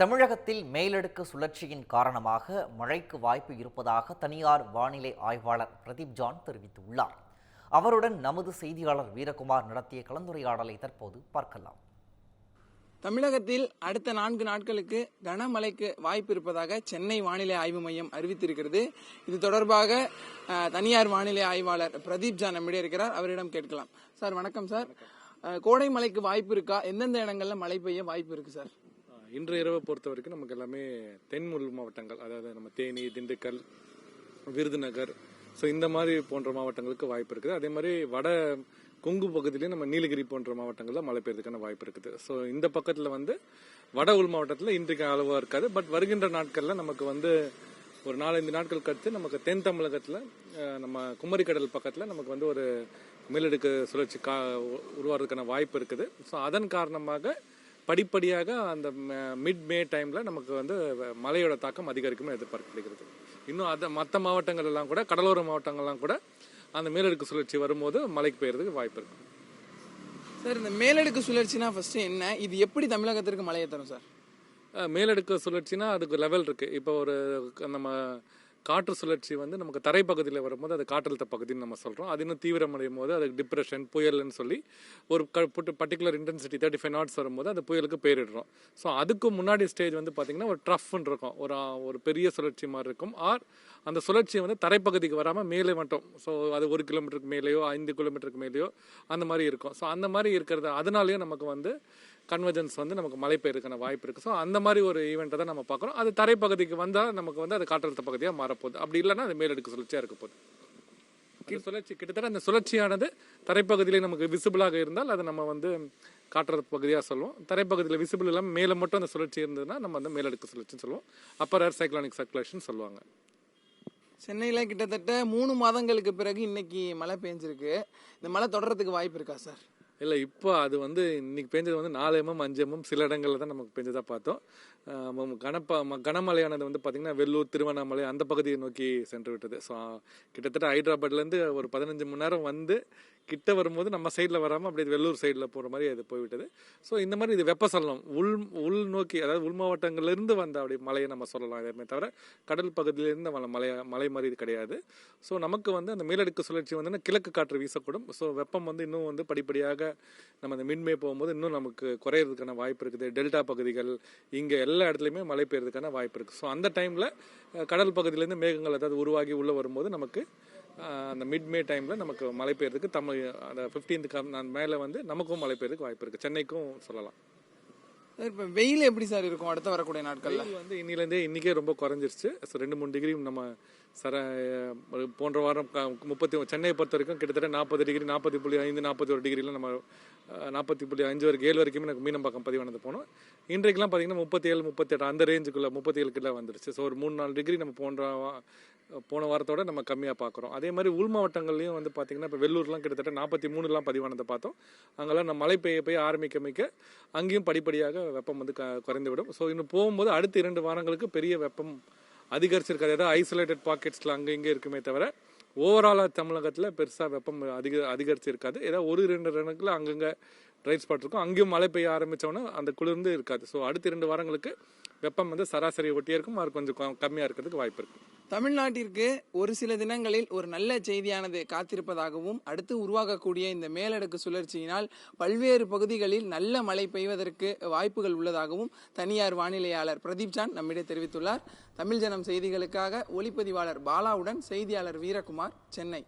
தமிழகத்தில் மேலடுக்கு சுழற்சியின் காரணமாக மழைக்கு வாய்ப்பு இருப்பதாக தனியார் வானிலை ஆய்வாளர் பிரதீப் ஜான் தெரிவித்துள்ளார். அவருடன் நமது செய்தியாளர் வீரகுமார் நடத்திய கலந்துரையாடலை தற்போது பார்க்கலாம். தமிழகத்தில் அடுத்த நான்கு நாட்களுக்கு கனமழைக்கு வாய்ப்பு இருப்பதாக சென்னை வானிலை ஆய்வு மையம் அறிவித்திருக்கிறது. இது தொடர்பாக தனியார் வானிலை ஆய்வாளர் பிரதீப் ஜா நம்மிடையே இருக்கிறார். அவரிடம் கேட்கலாம். சார் வணக்கம் சார். கோடை மழைக்கு வாய்ப்பு இருக்கா? எந்தெந்த இடங்கள்ல மழை பெய்ய வாய்ப்பு இருக்கு சார்? இன்று இரவு பொறுத்த வரைக்கும் நமக்கு எல்லாமே தென் உள் மாவட்டங்கள் அதாவது நம்ம தேனி திண்டுக்கல் விருதுநகர் ஸோ இந்த மாதிரி போன்ற மாவட்டங்களுக்கு வாய்ப்பு இருக்குது. அதே மாதிரி வட கொங்கு பகுதியிலேயே நம்ம நீலகிரி போன்ற மாவட்டங்களில் மழை பெய்யறதுக்கான வாய்ப்பு இருக்குது. ஸோ இந்த பக்கத்தில் வந்து வட உள் மாவட்டத்தில் இன்றைக்கு அளவாக இருக்காது. பட் வருகின்ற நாட்களில் நமக்கு வந்து ஒரு நாலஞ்சு நாட்கள் கழித்து நமக்கு தென் தமிழகத்தில் நம்ம குமரிக்கடல் பக்கத்தில் நமக்கு வந்து ஒரு மேலடுக்கு சுழற்சி கா உருவாகிறதுக்கான வாய்ப்பு இருக்குது. ஸோ அதன் காரணமாக படிப்படியாக அந்த மிட் மே டைமில் நமக்கு வந்து மழையோட தாக்கம் அதிகரிக்கும்னு எதிர்பார்க்கப்படுகிறது. இன்னும் அதை மற்ற மாவட்டங்கள் எல்லாம் கூட கடலோர மாவட்டங்கள்லாம் கூட அந்த மேலடுக்கு சுழற்சி வரும்போது மழைக்கு பெய்யறதுக்கு வாய்ப்பு இருக்கு. சார் இந்த மேலடுக்கு சுழற்சினா ஃபர்ஸ்ட் என்ன? இது எப்படி தமிழகத்திற்கு மழையை தரும் சார் மேலடுக்கு சுழற்சினா அதுக்கு லெவல் இருக்கு. இப்போ ஒரு நம்ம காற்று சுழற்சி வந்து நமக்கு தரைப்பகுதியில் வரும்போது அது காற்றழுத்த பகுதின்னு நம்ம சொல்கிறோம் அது இன்னும் தீவிரமடையும் போது அதுக்கு டிப்ரெஷன் புயல்னு சொல்லி ஒரு particular intensity thirty five knots வரும்போது அது புயலுக்கு பேரிடுறோம். ஸோ அதுக்கு முன்னாடி ஸ்டேஜ் வந்து பார்த்திங்கன்னா ஒரு ட்ரஃப்னு இருக்கும். ஒரு ஒரு பெரிய சுழற்சி மாதிரி இருக்கும். ஆர் அந்த சுழற்சி வந்து தரைப்பகுதிக்கு வராமல் மேலே மட்டும். ஸோ அது ஒரு கிலோமீட்டருக்கு மேலேயோ ஐந்து கிலோமீட்டருக்கு மேலேயோ அந்த மாதிரி இருக்கும். ஸோ அந்த மாதிரி இருக்கிறது அதனாலேயே நமக்கு வந்து கன்வர்ஜென்ஸ் வந்து நமக்கு மழை பெய்யறதுக்கான வாய்ப்பு இருக்குது ஸோ அந்த மாதிரி ஒரு ஈவெண்ட்டை தான் நம்ம பார்க்குறோம். அது தரைப்பகுதிக்கு வந்தால் நமக்கு வந்து அது காற்றழுத்த பகுதியாக மாறப்போகுது. அப்படி இல்லைன்னா அது மேலடுக்கு சுழற்சியாக இருக்க போகுது. சுழற்சி கிட்டத்தட்ட அந்த சுழற்சியானது தரைப்பகுதியிலே நமக்கு விசிபிளாக இருந்தால் அதை நம்ம வந்து காற்றழுத்த பகுதியாக சொல்லுவோம். தரைப்பகுதியில் விசிபிள் இல்லாமல் மேலே மட்டும் அந்த சுழற்சி இருந்ததுன்னா நம்ம வந்து மேலடுக்கு சுழற்சின்னு சொல்லுவோம். அப்பர் ஏர் சைக்ளானிக் சர்க்குலேஷன் சொல்லுவாங்க. சென்னையில கிட்டத்தட்ட மூணு மாதங்களுக்கு பிறகு இன்னைக்கு மழை பெஞ்சிருக்கு. இந்த மழை தொடர்றதுக்கு வாய்ப்பு இருக்கா சார்? இல்லை இப்போ அது வந்து இன்னைக்கு பெஞ்சது வந்து நாலு எம்எம் அஞ்சு எம்எம் சில இடங்களில் தான் நமக்கு பெஞ்சதாக பார்த்தோம். கனப்பா ம- கனமழையானது வந்து பார்த்திங்கன்னா வெள்ளூர் திருவண்ணாமலை அந்த பகுதியை நோக்கி சென்று விட்டது. ஸோ கிட்டத்தட்ட ஹைதராபாத்லேருந்து ஒரு பதினஞ்சு மணி நேரம் வந்து கிட்ட வரும்போது நம்ம சைடில் வராமல் அப்படியே வெள்ளூர் சைடில் போகிற மாதிரி அது போய்விட்டது. ஸோ இந்த மாதிரி இது வெப்பசலனம் உள் உள் நோக்கி அதாவது உள் மாவட்டங்கள்லேருந்து வந்த அப்படி மலையை நம்ம சொல்லலாம் எதுவுமே தவிர கடல் பகுதியிலேருந்து வந்த மலை மலை மாதிரி இது கிடையாது. ஸோ நமக்கு வந்து அந்த மேலடுக்கு சுழற்சி வந்து கிழக்கு காற்று வீசக்கூடும். ஸோ வெப்பம் வந்து இன்னும் வந்து படிப்படியாக நம்ம அந்த மின்மை போகும்போது இன்னும் நமக்கு குறையிறதுக்கான வாய்ப்பு இருக்குது. டெல்டா பகுதிகள் இங்கே எல்லா இடத்துலையுமே மழை பெய்யறதுக்கான வாய்ப்பு இருக்குது ஸோ அந்த டைமில் கடல் பகுதியிலேருந்து மேகங்கள் அதாவது உருவாகி உள்ளே வரும்போது நமக்கு அந்த மிட் மே டைமில் நமக்கு மழை பெய்யறதுக்கு தமிழ் அந்த ஃபிஃப்டீன்த்துக்கு மேலே வந்து நமக்கும் மழை பெய்யறதுக்கு வாய்ப்பு இருக்குது சென்னைக்கும் சொல்லலாம். இப்போ வெயில் எப்படி சார் இருக்கும் அடுத்த வரக்கூடிய நாட்கள்ல? வந்து இன்னிலேருந்தே இன்னைக்கே ரொம்ப குறைஞ்சிருச்சு. ஸோ ரெண்டு மூணு டிகிரி நம்ம சர போன்ற வாரம் முப்பத்தி சென்னையை பொறுத்த வரைக்கும் கிட்டத்தட்ட நாற்பது டிகிரி நாற்பத்தி புள்ளி ஐந்து நாற்பத்தி ஒரு டிகிரியில் நம்ம நாற்பத்தி புள்ளி அஞ்சு வரைக்கும் ஏழு வரைக்குமே எனக்கு மீனம்பாக்கம் பதிவானது போனோம். இன்றைக்கெல்லாம் பார்த்தீங்கன்னா முப்பத்தி ஏழு முப்பத்தி எட்டு அந்த ரேஞ்சுக்குள்ள முப்பத்தி ஏழு கிலோ வந்துருச்சு. ஸோ ஒரு மூணு நாலு டிகிரி நம்ம போன்ற போன வாரத்தோட நம்ம கம்மியாக பார்க்குறோம் அதே மாதிரி உள் மாவட்டங்கள்லையும் வந்து பார்த்தீங்கன்னா இப்போ வெள்ளூர்லாம் கிட்டத்தட்ட நாற்பத்தி மூணுலாம் பதிவானதை பார்த்தோம். அங்கெல்லாம் நம்ம மழை பெய்ய பெய்ய ஆரம்பிக்க மிக்க அங்கேயும் படிப்படியாக வெப்பம் வந்து க குறைந்து விடும் ஸோ இன்னும் போகும்போது அடுத்த இரண்டு வாரங்களுக்கு பெரிய வெப்பம் அதிகரிச்சிருக்காது. ஏதாவது ஐசோலேட்டட் பாக்கெட்ஸில் அங்கே இங்கே இருக்குமே தவிர ஓவராலாக தமிழகத்தில் பெருசாக வெப்பம் அதிக அதிகரிச்சிருக்காது. ஏதாவது ஒரு ரெண்டு ரெண்டுக்குள்ள அங்கங்கே ட்ரை ஸ்பாட் இருக்கும். அங்கேயும் மழை பெய்ய ஆரம்பித்தோன்னா அந்த குளிர்ந்து இருக்காது. ஸோ அடுத்த இரண்டு வாரங்களுக்கு வெப்பம் வந்து சராசரி ஒட்டியே இருக்கும் அது கொஞ்சம் கம்மியாக இருக்கிறதுக்கு வாய்ப்பு இருக்குது தமிழ்நாட்டிற்கு ஒரு சில தினங்களில் ஒரு நல்ல செய்தியானது காத்திருப்பதாகவும் அடுத்து உருவாகக்கூடிய இந்த மேலடுக்கு சுழற்சியினால் பல்வேறு பகுதிகளில் நல்ல மழை பெய்வதற்கு வாய்ப்புகள் உள்ளதாகவும் தனியார் வானிலையாளர் பிரதீப் ஜான் நம்மிடம் தெரிவித்துள்ளார். தமிழ் ஜனம் செய்திகளுக்காக ஒளிப்பதிவாளர் பாலாவுடன் செய்தியாளர் வீரகுமார் சென்னை.